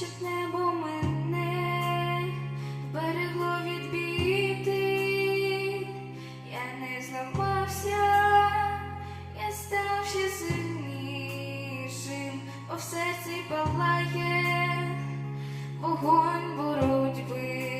щоб небо мене берегло від я не зламався, я став ще сильнішим, бо в серці палає вогонь боротьби.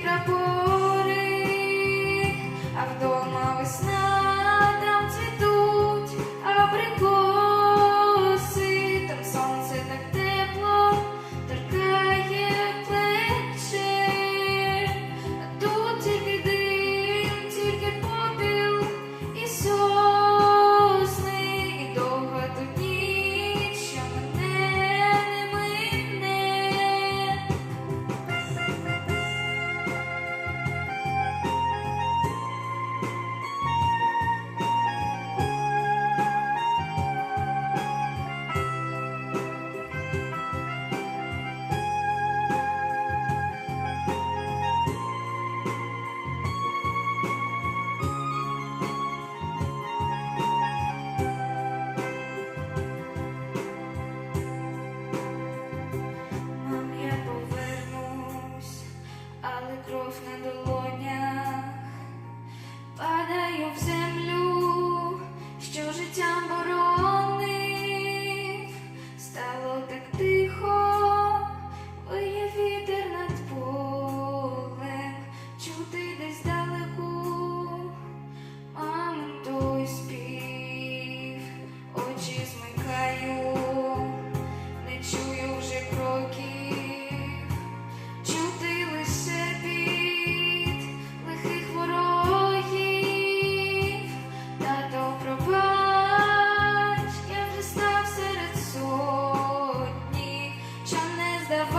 pra pôr. way of the